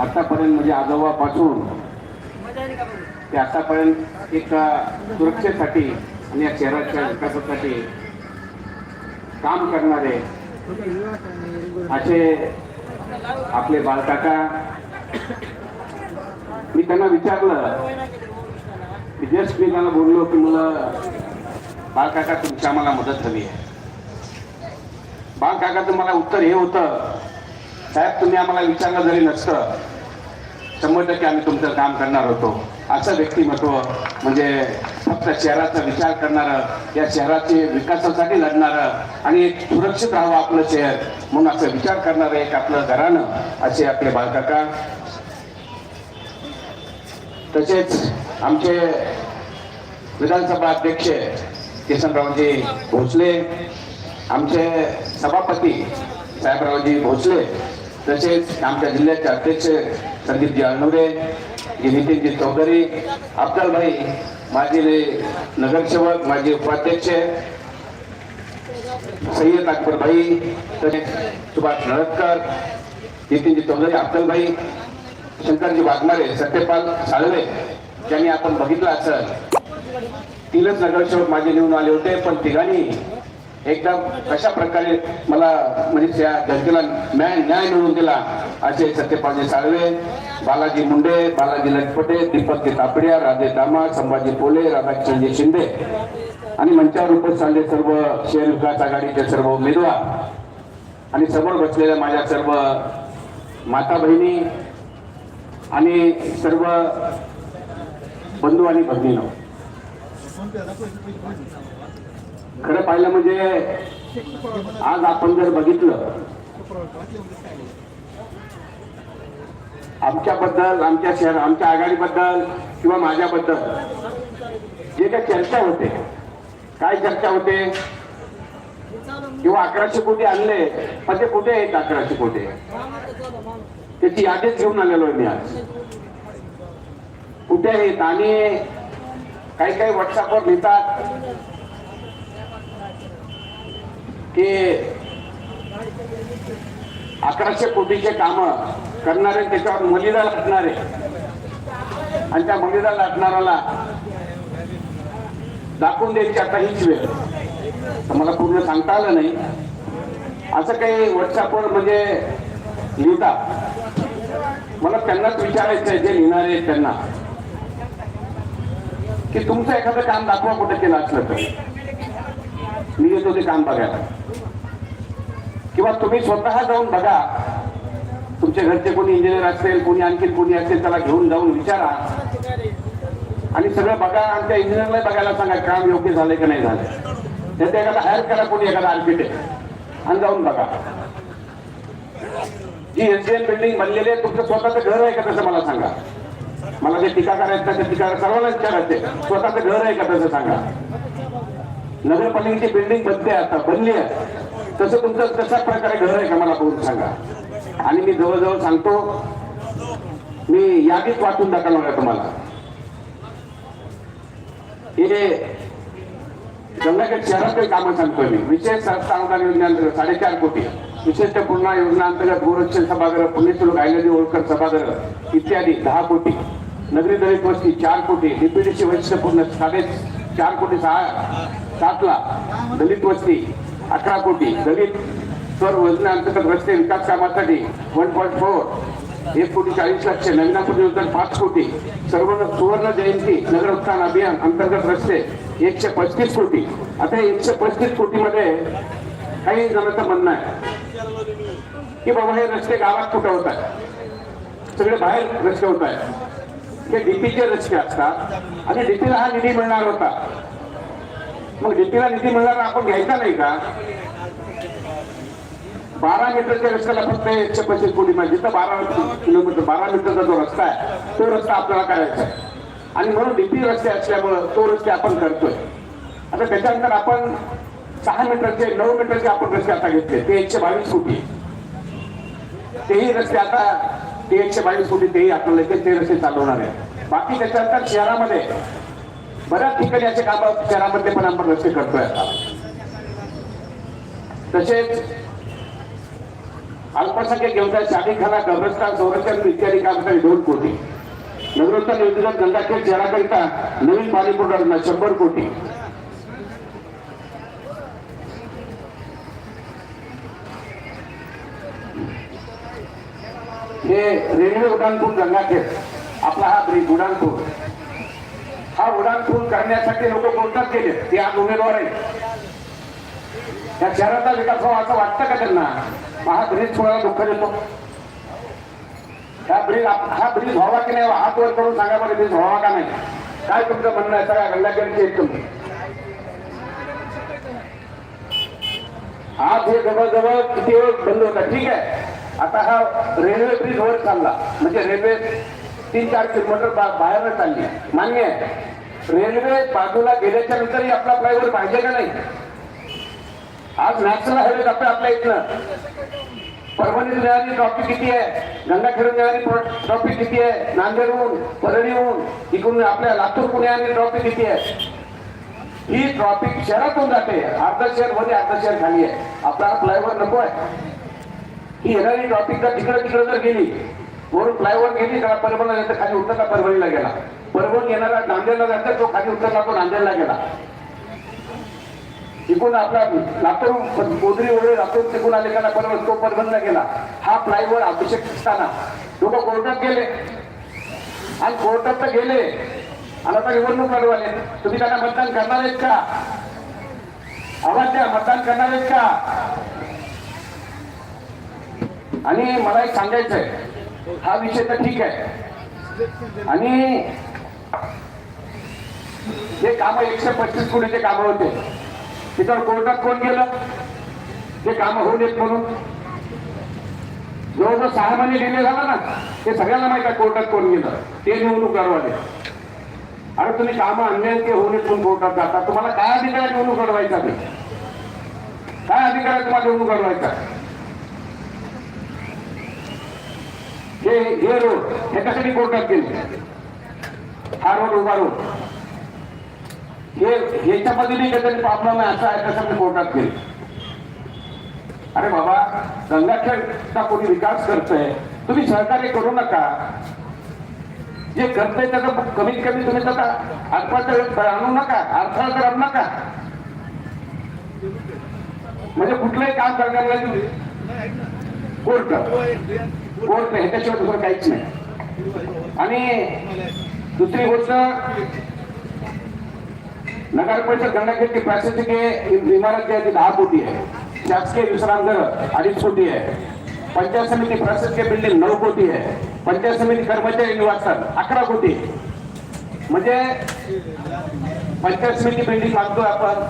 आतापर्यंत म्हणजे आजोबापासून ते आतापर्यंत एक सुरक्षेसाठी आणि या शहराच्या विकासासाठी काम करणारे असे आपले बालकाका मी त्यांना विचारलं. की जस्ट मी त्यांना बोललो की मला बालकाका तुमची आम्हाला मदत हवी आहे. बालकाकाचं मला उत्तर हे होतं साहेब तुम्ही आम्हाला विचारलं जरी नसतं. शंभर टक्के आम्ही तुमचं काम करणार होतो. असं व्यक्तिमत्व म्हणजे फक्त शहराचा विचार करणारं या शहराचे विकासासाठी लढणारं आणि एक सुरक्षित राहावं आपलं शहर म्हणून असं विचार करणारं एक आपलं घराणं असे आपले बालकाका तसेच आमचे विधानसभा अध्यक्ष किसनरावजी भोसले आमचे सभापती साहेबरावजी भोसले तसेच आमच्या जिल्ह्याचे अध्यक्ष संदीपजी अळनुरे नितीनजी चौधरी अफजलभाई माजी नगरसेवक माजी उपाध्यक्ष सय्यद अकबरभाई तसेच सुभाष नळदकर नितीनजी चौधरी अफजलभाई शंकरजी वाघमारे सत्यपाल साळवे ज्यांनी आपण बघितलं असेल. तीनच नगरसेवक माझे निवडून आले होते पण तिघांनी एकदम कशा प्रकारे मला म्हणजे त्या जनतेला न्याय न्याय मिळवून दिला असे सत्यपालजी साळवे बालाजी मुंडे बालाजी लटपटे दीपक तापडिया राधे दामा संभाजी पोले राधाकृष्णजी शिंदे. आणि मंचावर उपस्थित सर्व शहर विकास आघाडीचे सर्व उमेदवार. आणि समोर बसलेल्या माझ्या सर्व माता बहिणी आणि सर्व बंधू आणि भगिनीनो. खरं पाहिलं म्हणजे आज आपण जर बघितलं आमच्याबद्दल आमच्या शहर आमच्या आघाडीबद्दल किंवा माझ्याबद्दल जे काही चर्चा होते काय चर्चा होते? किंवा अकराशे कोटी आणले पण ते कुठे आहेत अकराशे कोटी? त्याची यादीच घेऊन आलेलो आहे मी आज. कुठे आहेत? आणि काही काही व्हॉट्सअपवर लिहितात की अकराशे कोटीचे काम करणारे त्याच्यावर मलिदा लाटणारे आणि त्या मलिदा लाटणाऱ्याला दाखवून द्यायची आता हीच वेळ. तर मला पूर्ण सांगता आलं नाही. असं काही व्हॉट्सअपवर म्हणजे लिहितात मला त्यांनाच विचारायचं आहे जे लिहिणारे त्यांना. की तुमचं एखादं काम दाखवा कुठे केलं असलं तर. मी येतो ते काम बघायला. किंवा तुम्ही स्वतः जाऊन बघा. तुमच्या घरचे कोणी इंजिनियर असेल कोणी आणखी कोणी असेल त्याला घेऊन जाऊन विचारा. आणि सगळं बघा आणि त्या इंजिनियरला बघायला सांगा काम योग्य झालंय का नाही झालं त्यात एखादा हायर करा कोणी एखादा आर्किटेक्ट आणि जाऊन बघा. जी एसडीएन बिल्डिंग बनलेली आहे तुमचं स्वतःचं घर आहे का तसं मला सांगा. मला जे टीका करायचं त्या टीका सर्वांना विचारायचे स्वतःचं घर आहे का तसं सांगा. नगरपालिकेची बिल्डिंग बनते आता बनली आहे. तसं तुमचं कशा प्रकारे घर आहे का मला बघून सांगा. आणि मी जवळजवळ सांगतो मी यादीत वाचून दाखवणार आहे तुम्हाला. हे गंगाखेड शहरातील कामं सांगतोय मी. विशेष संस्था अनुदान योजनेअंतर्गत साडेचार कोटी. विशिष्ट पूर्ण योजना अंतर्गत गोरक्षण सभागृह पुण्यश्लोक आयलजी होळकर सभागृह इत्यादी दहा कोटी. नगरी दलित वस्ती चार कोटी. डीपीडीसी वैशिष्ट्यपूर्ण साडे चार कोटी सहा. सातला दलित वस्ती अकरा कोटी दलित स्वर योजनेअंतर्गत रस्ते विकास कामासाठी वन पॉईंट फोर एक कोटी चाळीस लक्ष नवीनापूर योजना पाच कोटी सर्व सुवर्ण जयंती नगर उत्थान अभियान अंतर्गत रस्ते एकशे पस्तीस कोटी. आता हे एकशे पस्तीस कोटीमध्ये काही जणांचं म्हणणं आहे की बाबा हे रस्ते गावात कुठे होत आहेत? सगळे बाहेर रस्ते होत आहेत. हे डीपीचे रस्ते असतात. आणि डीपीला हा निधी मिळणार होता. मग डीपीला निधी मिळणार आपण घ्यायचा नाही का? बारा मीटरच्या रस्त्याला फक्त एकशे पस्तीस कोटी माहिती जिथं बारा किलोमीटर बारा मीटरचा जो रस्ता आहे तो रस्ता आपल्याला करायचा आहे. आणि म्हणून डीपी रस्ते असल्यामुळं तो रस्ते आपण करतोय. आता त्याच्यानंतर आपण सहा मीटरचे नऊ मीटरचे आपण रस्ते आता घेतले ते एकशे बावीस कोटी. तेही रस्ते आता ते एकशे बावीस कोटी तेही आपल्याला ते रस्ते चालवणार आहे बाकी त्याच्यानंतर शहरामध्ये बऱ्याच ठिकाणी असे काम शहरामध्ये पण आपण रस्ते करतोय आता. तसेच अल्पसंख्याक व्यवसाय शादीखाना कब्रस्तान संरक्षण इत्यादी कामासाठी दोन कोटी. नगरोत्तर योजनेत गंगाखेड शहराकरिता नवीन पाणी पुरवठा शंभर कोटी. हे रेल्वे उड्डाणपूर गंगाखेड आपला हा ब्रिज उड्डाणपूर हा उड्डाणपूल करण्यासाठी लोक कोणतात गेले? ते आज उमेदवार आहेत. या शहराचा विकास व्हावा असं वाटतं का त्यांना? हा ब्रिज थोडा दुःख देतो. हा ब्रिज हा ब्रिज व्हावा की नाही हात वर करून सांगा मला ब्रिज व्हावा का नाही? काय तुमचं म्हणणं आहे? सगळ्या गंगाखेडचे आहेत तुम्ही. आज हे जवळजवळ किती वेळ बंद होता? ठीक आहे. आता हा रेल्वे ब्रिज वर चालला. म्हणजे रेल्वे तीन चार किलोमीटर बाहेर चालली. मान्य आहे. रेल्वे बाजूला गेल्याच्या नंतरही आपला फ्लायओव्हर पाहिजे का नाही? आज नॅशनल हायवे जातोय आपल्या इथनं. परभणीत मिळाली ट्रॉफिक किती आहे? गंगाखेडून मिळाली ट्रॉफिक किती आहे? नांदेडहून परळीहून इकडून आपल्या लातूर पुणे ट्रॉफिक किती आहे? ही ट्रॉफिक शहरातून जाते. अर्धा शहरमध्ये अर्धा शहर खाली आहे. आपला फ्लायओव्हर नको आहे. ही येणारी ट्रॉफिक जर तिकडे तिकडे जर गेली वरून फ्लायओव्हर गेली का परभणीला जातं खाली उतरला परभणीला गेला. परभण येणारा नांदेडला जातं तो खाली उतरला तो नांदेडला गेला. तिकून आपला लातूर गोदरी वगैरे लातूर तिकून आले का परभण तो परभणीला गेला. हा फ्लायओव्हर अभिषेक असताना लोक कोर्टात गेले. आणि कोर्टात तर गेले. आणि आता निवडणूक लढवाले तुम्ही त्यांना मतदान करणार आहेत का? आवाज द्या मतदान करणार आहेत का? आणि मला एक सांगायचं आहे हा विषय तर ठीक आहे. आणि हे काम एकशे पस्तीस कोटीचे काम होते. तिथं कोर्टात कोण गेलं? ते काम होऊ देत म्हणून. जवळजवळ सहा महिने डिले झाला ना ते सगळ्यांना माहीत आहे कोर्टात कोण गेलं. ते निवडणूक लढवाले अरे तुम्ही कामं अन्याय ते होऊ देत म्हणून कोर्टात जाता. तुम्हाला काय अधिकार निवडणूक लढवायचा ते? काय अधिकार आहे तुम्हाला निवडणूक लढवायचा? हे हे रोड ह्याच्यासाठी कोर्टात गेले हा रोड उभा रोड. हे ह्याच्यामध्ये नाही काहीतरी प्रॉब्लेम आहे असा ह्याच्यासाठी कोर्टात गेले अरे बाबा गंगाखेडचा कोणी विकास करतोय तुम्ही सहकार्य करू नका. जे करतंय त्याचं कमीत कमी तुम्ही त्याचा अर्थाचा आणू नका अडथळा तर आणू नका. म्हणजे कुठलंही काम करण्याला कोर्ट कोर्ट नाही ह्याच्याशिवाय दुसरं काहीच नाही. आणि दुसरी गोष्ट नगर परिषद गंगाखेडची प्रशासकीय इमारत जी आहे ती दहा कोटी आहे. शासकीय विश्रामगृह अडीच कोटी आहे. पंचायत समिती प्रशासकीय बिल्डिंग नऊ कोटी आहे. पंचायत समिती कर्मचारी निवासस्थान अकरा कोटी म्हणजे पंचायत समिती बिल्डिंग बांधतोय आपण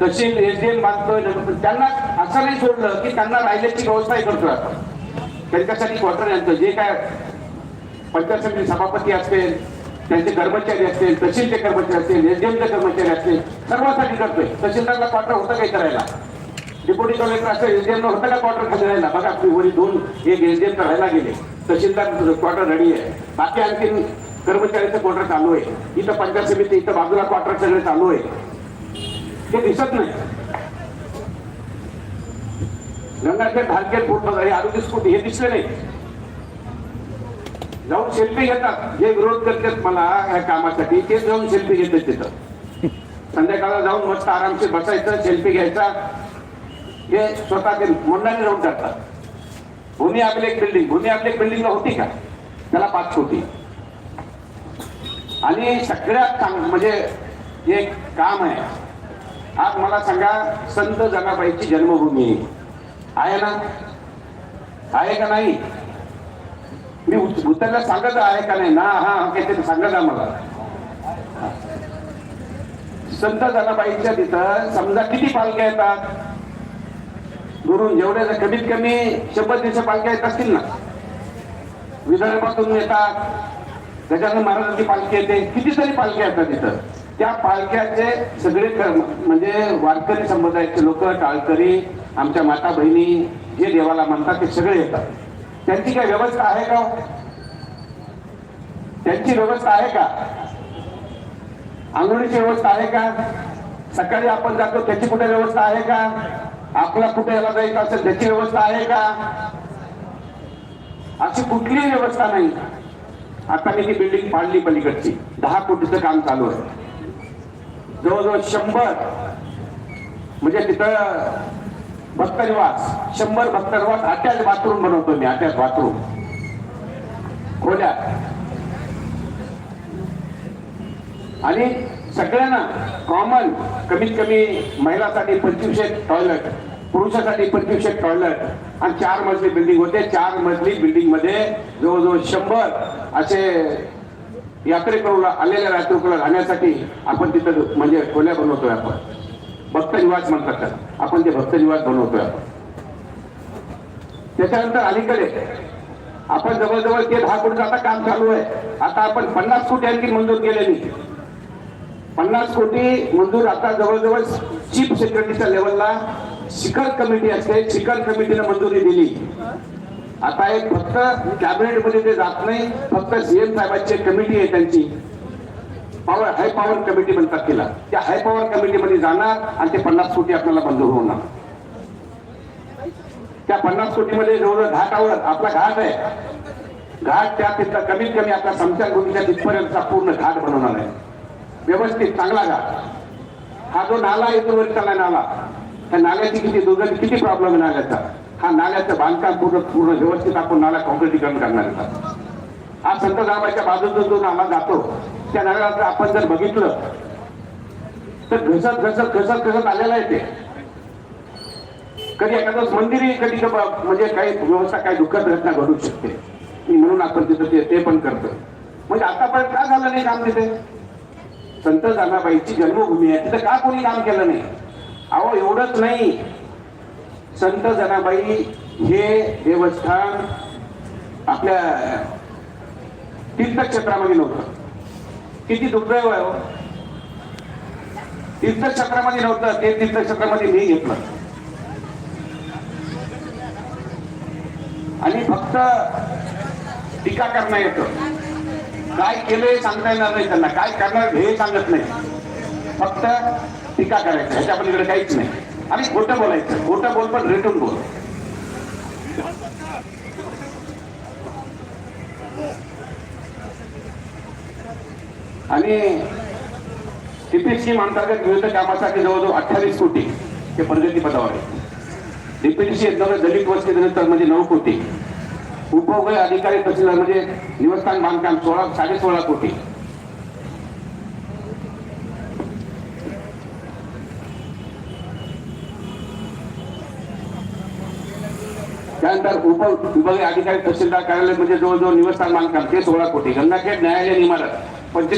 तहसील एसडीएम बांधतोय त्यांना असं नाही सोडलं की त्यांना राहिल्याची व्यवस्थाही करतोय आपण. त्यांच्यासाठी क्वार्टर आणतो जे काय पंचायत समिती सभापती असतील त्यांचे कर्मचारी असतील तहसीलचे कर्मचारी असतील एसडीएमचे कर्मचारी असतील सर्वांसाठी करतोय. तहसीलदारला क्वार्टर होतं काही करायला डिप्युटी कलेक्टर असेल एसडीएम होतं का क्वार्टर खाली राहिला बघा आपली वरी दोन एक एसडीएम राहायला गेले. तहसीलदार क्वार्टर रेडी आहे. बाकी आणखीन कर्मचाऱ्यांचं क्वार्टर चालू आहे. इथं पंचायत समिती इथं बाजूला क्वार्टर सगळे चालू आहे. ते दिसत नाही. गंगाखेड धारखेड पूर्ण झाली आरोग्य स्कूटी हे दिसले नाही. जाऊन सेल्फी घेतात. जे विरोध करतात मला ह्या कामासाठी ते जाऊन सेल्फी घेतात तिथं. संध्याकाळला जाऊन मस्त आरामशीर बसायचं सेल्फी घ्यायचा. हे स्वतः ते मंडळाने जाऊन करतात भूमी एक बिल्डिंग भूमी एक बिल्डिंगला होती का? त्याला पाच कोटी आणि सगळ्यात चांग म्हणजे एक काम आहे. आज मला सांगा संत जनाबाईची जन्मभूमी. आहे ना? आहे का नाही? मी उत- उत्तरला सांगत आहे का नाही? ना हा हा, काहीतरी सांगत आहे मला. संत जनाबाईच्या तिथं समजा किती पालख्या येतात? दुरून जेवढ्या कमीत कमी शंभर दीडशे पालख्या येत असतील ना? विदर्भातून येतात. गजानन महाराजांची पालखी येते. कितीतरी पालख्या येतात तिथं. त्या पालख्याचे सगळे म्हणजे वारकरी संप्रदायाचे लोक टाळकरी आमच्या माता बहिणी जे देवाला म्हणतात ते सगळे येतात. त्यांची काय व्यवस्था आहे का हो? त्यांची व्यवस्था आहे का? आंघोळीची व्यवस्था आहे का? सकाळी आपण जातो त्याची कुठे व्यवस्था आहे का? आपला कुठे याला जायचं असेल त्याची व्यवस्था आहे का? अशी कुठलीही व्यवस्था नाही. आता मी ती बिल्डिंग पाडली पलीकडची. दहा कोटीचं काम चालू आहे. जवळजवळ शंभर. म्हणजे तिथं भक्तनिवास शंभर भक्तनिवास अटॅच बाथरूम बनवतो मी अटॅच बाथरूम. खोल्या आणि सगळ्यांना कॉमन कमीत कमी महिलासाठी पंचवीसशे टॉयलेट पुरुषासाठी पंचवीसशे टॉयलेट आणि चार मजली बिल्डिंग होते. चार मजली बिल्डिंगमध्ये जवळजवळ शंभर असे यात्रेकरूला आलेल्या यात्रेकरूला राहण्यासाठी आपण तिथं म्हणजे खोल्या बनवतोय आपण. भक्त निवास म्हणतात त्याला. आपण ते भक्त विवाद बनवतोय आपण. त्याच्यानंतर अलीकडे आपण जवळजवळ ते दहा कोटीचं आता काम चालू आहे. आता आपण पन्नास कोटी आणखी मंजूर केलेली. पन्नास कोटी मंजूर आता जवळजवळ चीफ सेक्रेटरीच्या लेवलला शिखर कमिटी असते. शिखर कमिटीने मंजुरी दिली. आता एक फक्त कॅबिनेटमध्ये ते जात नाही. फक्त सीएम साहेबांची कमिटी आहे त्यांची. पॉवर हाय पॉवर कमिटी म्हणतात तिला त्या हाय पॉवर कमिटीमध्ये जाणार आणि ते पन्नास कोटी आपल्याला मंजूर होणार. त्या पन्नास कोटीमध्ये जवळजवळ घाटावर आपला घाट आहे. घाट त्या तिथला कमीत कमी आपल्या समशानभूमीच्या तिथपर्यंतचा पूर्ण घाट बनवणार आहे. व्यवस्थित चांगला घाट. हा जो नाला येतो वर चांगला नाला. त्या नाल्याची किती दुर्गंधी किती प्रॉब्लेम आहे नाल्याचा. हा नाल्याचं बांधकाम पूर्ण पूर्ण व्यवस्थित आपण नाला कॉन्क्रिटीकरण करणार आहोत हा संत दाबाच्या बाजूचा जो नाला जातो त्या नाल्याला आपण जर बघितलं तर घसत घसत घसत घसत आलेलं आहे ते. कधी एखादं मंदिरही कधी म्हणजे काही व्यवस्था काही दुःखद घटना घडू शकते. म्हणून आपण तिथं ते ते पण करतो म्हणजे आतापर्यंत का झालं नाही काम तिथे? संत जानाबाईची जन्मभूमी आहे. तिथं का कोणी काम केलं नाही? अहो एवढंच नाही. संत जनाबाई हे देवस्थान आपल्या तीर्थक्षेत्रामध्ये नव्हतं. किती दुर्दैव आहे हो. तीर्थक्षेत्रामध्ये नव्हतं ते तीर्थक्षेत्रामध्ये मी घेतलं. आणि फक्त टीका करणं येतं. काय केलंय सांगता येणार नाही त्यांना काय करणार हे सांगत नाही. फक्त टीका करायचं ह्याच्या पलीकडे काहीच नाही. आणि खोटं बोलायचं खोटं बोल पण रिटून बोल. आणि टीपी स्कीम अंतर्गत विविध कामासाठी जवळजवळ अठ्ठावीस कोटी हे प्रगती पदावर आहे डीपीडीसी दलित वस्तीनंतर म्हणजे नऊ कोटी. उपभोग अधिकारी तहसीलदार म्हणजे निवस्थान बांधकाम सोळा साडे सोळा कोटी. त्यानंतर उप विभागीय अधिकारी तहसीलदार कार्यालय म्हणजे जवळजवळ निवस्थान बांधकाम ते सोळा कोटी. गंगाखेड न्यायालयीन इमारत पंचेचाळीस